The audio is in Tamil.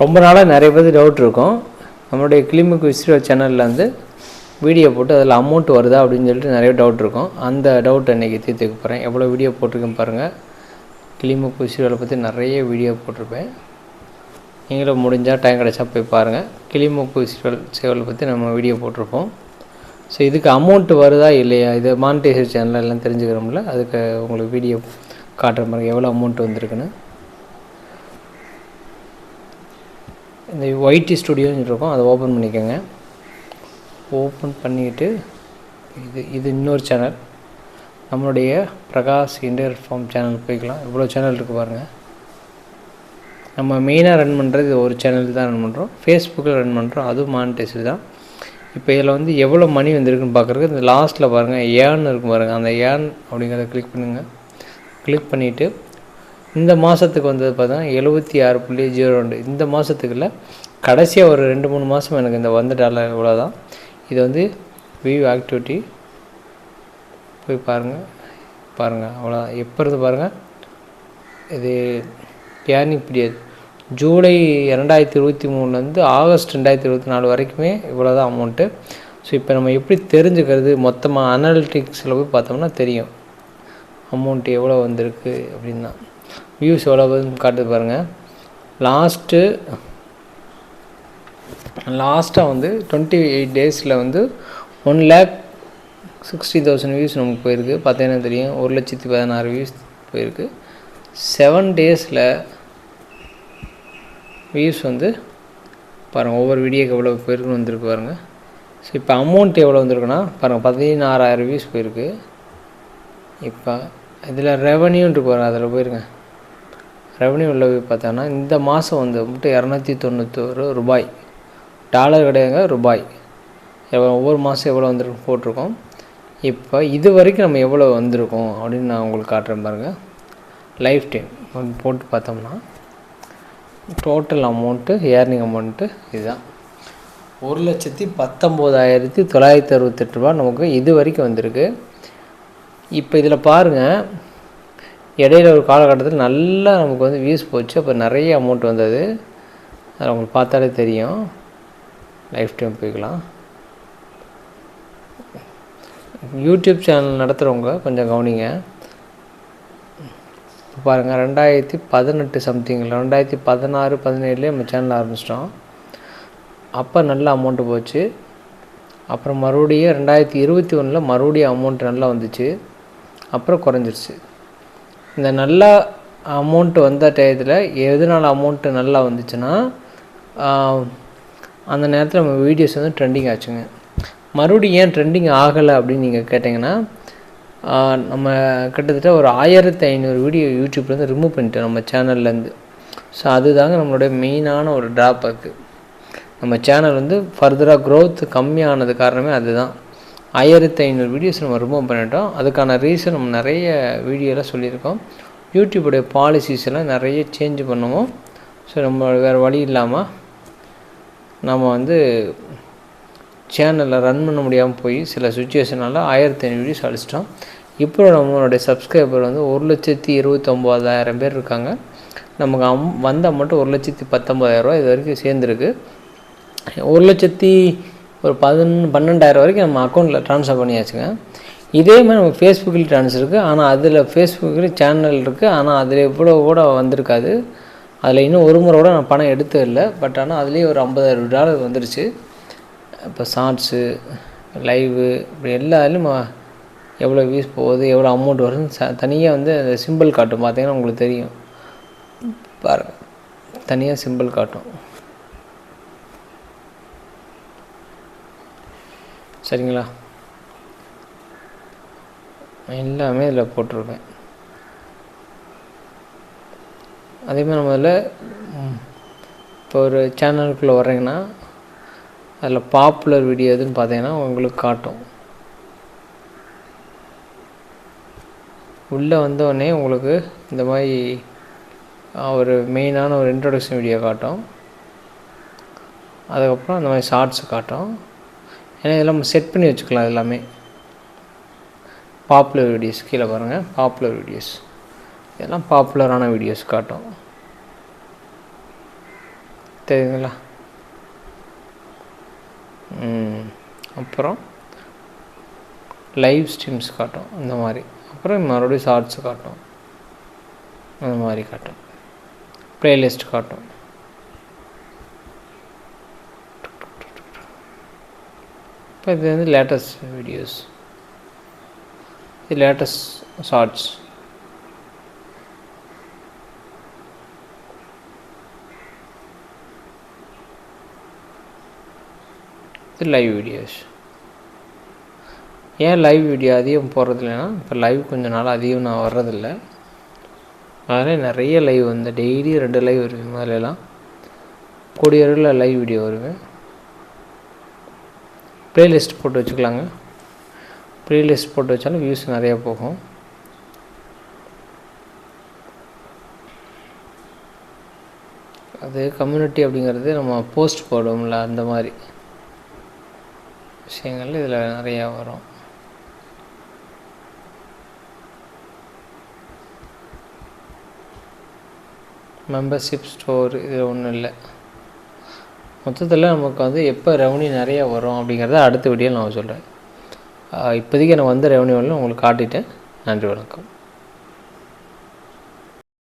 ரொம்ப நாளாக நிறைய பேர் டவுட் இருக்கும். நம்மளுடைய கிளிமுக்கு விஸ்ரோ சேனலில் வந்து வீடியோ போட்டு அதில் அமௌண்ட் வருதா அப்படின்னு சொல்லிட்டு நிறைய டவுட் இருக்கும். அந்த டவுட் இன்றைக்கி தீர்த்துக்க போகிறேன் எவ்வளோ வீடியோ போட்டிருக்கேன் பாருங்கள் கிளிமுக்கு விஸ்ரோவில் பற்றி நிறைய வீடியோ போட்டிருப்பேன். நீங்களும் முடிஞ்சால் டைம் கிடைச்சா போய் பாருங்கள் கிளிமுக்கு விசிறல் சேவலை பற்றி நம்ம வீடியோ போட்டிருப்போம். ஸோ இதுக்கு அமௌண்ட் வருதா இல்லையா? இது மானிட்டைசேஷன் சேனல் எல்லாம் தெரிஞ்சுக்கிறோம்ல. அதுக்கு உங்களுக்கு வீடியோ காட்டுற மாதிரி எவ்வளோ அமௌண்ட் வந்திருக்குன்னு. இந்த ஒய்டி ஸ்டுடியோன்னு இருக்கும். அதை ஓப்பன் பண்ணிக்கோங்க. ஓப்பன் பண்ணிக்கிட்டு இது இது இன்னொரு சேனல் நம்மளுடைய பிரகாஷ் இண்டர் ஃபார்ம் சேனல் போய்க்கலாம். இவ்வளோ சேனல் இருக்குது பாருங்கள் நம்ம மெயினாக ரன் பண்ணுறது ஒரு சேனல் தான் ரன் பண்ணுறோம் ஃபேஸ்புக்கில் ரன் பண்ணுறோம் அதுவும் மானிட்டைஸ்டு தான். இப்போ இதில் வந்து எவ்வளோ மணி வந்திருக்குன்னு பார்க்குறதுக்கு இந்த லாஸ்ட்டில் பாருங்கள் ஏன்னு இருக்கும் பாருங்கள் அந்த ஏன் அப்படிங்கிறத கிளிக் பண்ணுங்கள் கிளிக் பண்ணிவிட்டு இந்த மாதத்துக்கு வந்தது பார்த்தீங்கன்னா எழுபத்தி ஆறு புள்ளி ஜீரோ ரெண்டு. இந்த மாதத்துக்குள்ள கடைசியாக ஒரு ரெண்டு மூணு மாதம் எனக்கு இந்த வந்த டாலர் இவ்வளோ தான் இது வந்து வியூ ஆக்டிவிட்டி போய் பாருங்கள் பாருங்கள் அவ்வளோதான் எப்போ இருந்து பாருங்கள் இது ஏன்னு பீரியட் ஜூலை ரெண்டாயிரத்தி இருபத்தி மூணுலேருந்து ஆகஸ்ட் ரெண்டாயிரத்தி இருபத்தி நாலு வரைக்குமே இவ்வளோ தான் அமௌண்ட்டு ஸோ இப்போ நம்ம எப்படி தெரிஞ்சுக்கிறது? மொத்தமாக அனாலிட்டிக்ஸில் போய் பார்த்தோம்னா தெரியும். அமௌண்ட் எவ்வளோ வந்திருக்கு அப்படின்னா. தான் வியூஸ் எவ்வளோ காட்டு காட்டுது பாருங்கள் லாஸ்ட்டு லாஸ்ட்டாக வந்து டுவெண்ட்டி எயிட் டேஸில் வந்து one lakh sixty thousand views நமக்கு போயிருக்கு. பார்த்தீங்கன்னா தெரியும்? ஒரு லட்சத்தி பதினாறு வியூஸ் போயிருக்கு. செவன் டேஸில் வியூஸ் வந்து பாருங்கள் ஒவ்வொரு வீடியோக்கு எவ்வளோ போயிருக்குன்னு வந்திருக்கு பாருங்கள் ஸோ இப்போ அமௌண்ட் எவ்வளோ வந்திருக்குன்னா பாருங்கள் பதினாறாயிரம் வியூஸ் போயிருக்கு. இப்போ இதில் ரெவன்யூன்ட்டு பாருங்கள் அதில் போயிருங்க. ரெவன்யூ உள்ள பார்த்தோன்னா இந்த மாதம் வந்து மட்டும் இரநூத்தி தொண்ணூத்தோரு ரூபாய். டாலர் கிடையாதுங்க ரூபாய். எவ்வளோ ஒவ்வொரு மாதம் எவ்வளோ வந்திருக்கு போட்டிருக்கோம். இப்போ இது வரைக்கும் நம்ம எவ்வளோ வந்திருக்கோம் அப்படின்னு நான் உங்களுக்கு காட்டுறேன் பாருங்கள் லைஃப் டைம் போட்டு பார்த்தோம்னா டோட்டல் அமௌண்ட்டு ஏர்னிங் அமௌண்ட்டு இதுதான். ஒரு லட்சத்தி பத்தொம்போதாயிரத்தி தொள்ளாயிரத்தி அறுபத்தெட்டு ரூபா நமக்கு இது வரைக்கும் வந்திருக்கு. இப்போ இதில் பாருங்கள் இடையில ஒரு காலகட்டத்தில் நல்லா நமக்கு வந்து வியூஸ் போச்சு. அப்போ நிறைய அமௌண்ட் வந்தது. அதில் உங்களுக்கு பார்த்தாலே தெரியும். லைஃப் டைம் போய்க்கலாம். யூடியூப் சேனல் நடத்துகிறவங்க கொஞ்சம் கவனிங்க. இப்போ பாருங்கள் ரெண்டாயிரத்தி பதினெட்டு சம்திங் ரெண்டாயிரத்தி பதினாறு பதினேழுலேயே நம்ம சேனல் ஆரம்பிச்சிட்டோம். அப்போ நல்ல அமௌண்ட்டு போச்சு. அப்புறம் மறுபடியும் ரெண்டாயிரத்தி இருபத்தி ஒன்றில் மறுபடியும் அமௌண்ட் நல்லா வந்துச்சு. அப்புறம் குறைஞ்சிருச்சு. இந்த நல்ல அமௌண்ட்டு வந்த டயத்தில் எதனால் அமௌண்ட்டு நல்லா வந்துச்சுன்னா அந்த நேரத்தில் நம்ம வீடியோஸ் வந்து ட்ரெண்டிங் ஆச்சுங்க. மறுபடியும் ஏன் ட்ரெண்டிங் ஆகலை அப்படின்னு நீங்கள் கேட்டிங்கன்னா நம்ம கிட்டத்தட்ட ஒரு ஆயிரத்தி ஐநூறு வீடியோ யூடியூப்லேருந்து ரிமூவ் பண்ணிட்டோம் நம்ம சேனல்லேருந்து ஸோ அதுதாங்க நம்மளுடைய மெயினான ஒரு ட்ராபேக்கு நம்ம சேனல் வந்து ஃபர்தராக க்ரோத் கம்மியானது காரணமே அதுதான். ஆயிரத்தி ஐநூறு வீடியோஸ் நம்ம ரிமூவ் பண்ணிட்டோம். அதுக்கான ரீசன் நம்ம நிறைய வீடியோலாம் சொல்லியிருக்கோம். யூடியூபுடைய பாலிசிஸ் எல்லாம் நிறைய சேஞ்ச் பண்ணுவோம். ஸோ நம்ம வேறு வழி இல்லாமல் நம்ம வந்து சேனலில் ரன் பண்ண முடியாமல் போய் சில சுச்சுவேஷனால் ஆயிரத்தி ஐநூறு வீடியோஸ் அழிச்சிட்டோம். இப்போ நம்மளுடைய சப்ஸ்கிரைபர் வந்து ஒரு லட்சத்தி இருபத்தொம்போதாயிரம் பேர் இருக்காங்க. நமக்கு அம் வந்த மட்டும் ஒரு லட்சத்தி பத்தொம்போதாயிரரூவா இது வரைக்கும் சேர்ந்துருக்கு. ஒரு லட்சத்தி ஒரு பதினொன்று பன்னெண்டாயிரம் வரைக்கும் நம்ம அக்கௌண்ட்டில் ட்ரான்ஸ்ஃபர் பண்ணியாச்சுங்க. இதே மாதிரி நம்ம ஃபேஸ்புக்கில் ட்ரான்ஸ்ஃபர் இருக்குது ஆனால் அதில் ஃபேஸ்புக்கில் சேனல் இருக்குது ஆனால் அதில் இவ்வளோ கூட வந்திருக்காது. அதில் இன்னும் ஒரு முறை கூட நான் பணம் எடுத்தது இல்லை. பட் ஆனால் அதுலேயே ஒரு ஐம்பதாயிரம் டாலர் வந்துருச்சு. இப்போ ஷார்ட்ஸு லைவு இப்படி எல்லாத்துலேயும் எவ்வளோ வியூஸ் போகுது எவ்வளோ அமௌண்ட் வருதுன்னு தனியாக வந்து அந்த சிம்பிள் காட்டும். பார்த்தீங்கன்னா உங்களுக்கு தெரியும். பாருங்கள் தனியாக சிம்பிள் காட்டும். சரிங்களா? எல்லாமே இதில் போட்டிருப்பேன். அதே மாதிரி நம்ம இதில் இப்போ ஒரு சேனலுக்குள்ளே வர்றீங்கன்னா அதில் பாப்புலர் வீடியோ எதுன்னு பார்த்தீங்கன்னா உங்களுக்கு காட்டும். உள்ளே வந்தோடனே உங்களுக்கு இந்த மாதிரி ஒரு மெயினான ஒரு இன்ட்ரொடக்ஷன் வீடியோ காட்டும். அதுக்கப்புறம் அந்த மாதிரி ஷார்ட்ஸ் காட்டும். ஏன்னா இதெல்லாம் நம்ம செட் பண்ணி வச்சுக்கலாம் எல்லாமே. பாப்புலர் வீடியோஸ் கீழே பாருங்கள் பாப்புலர் வீடியோஸ் இதெல்லாம் பாப்புலரான வீடியோஸ் காட்டும். தெரியுதுங்களா? அப்புறம் லைவ் ஸ்ட்ரீம்ஸ் காட்டும். அந்த மாதிரி. அப்புறம் மறுபடியும் ஷார்ட்ஸ் காட்டும். அந்த மாதிரி காட்டும். ப்ளேலிஸ்ட் காட்டும். இப்போ இது வந்து லேட்டஸ்ட் வீடியோஸ் இது லேட்டஸ்ட் ஷார்ட்ஸ் இது லைவ் வீடியோஸ் ஏன் லைவ் வீடியோ அதிகம் போகிறது இல்லைன்னா இப்போ லைவ் கொஞ்ச நாள் அதிகம் நான் வர்றதில்லை. அதனால் நிறைய லைவ் வந்து டெய்லி ரெண்டு லைவ் வருவேன் முதல்லலாம் கூடியவரில் லைவ் வீடியோ வருவேன். ப்ளேலிஸ்ட் போட்டு வச்சுக்கலாங்க. ப்ளேலிஸ்ட் போட்டு வச்சாலும் வியூஸ் நிறையா போகும். அது கம்யூனிட்டி அப்படிங்கிறது நம்ம போஸ்ட் போடுவோம்ல அந்த மாதிரி. விஷயங்கள் இதில் நிறையா வரும். மெம்பர்ஷிப் ஸ்டோர் இது ஒன்றும் இல்லை. மொத்தத்தில் நமக்கு வந்து எப்போ ரெவன்யூ நிறையா வரும் அப்படிங்கிறத அடுத்த வீடியோவில் நான் சொல்கிறேன் இப்போதைக்கு எனக்கு வந்த வரலாம் உங்களுக்கு காட்டிட்டேன். நன்றி வணக்கம்.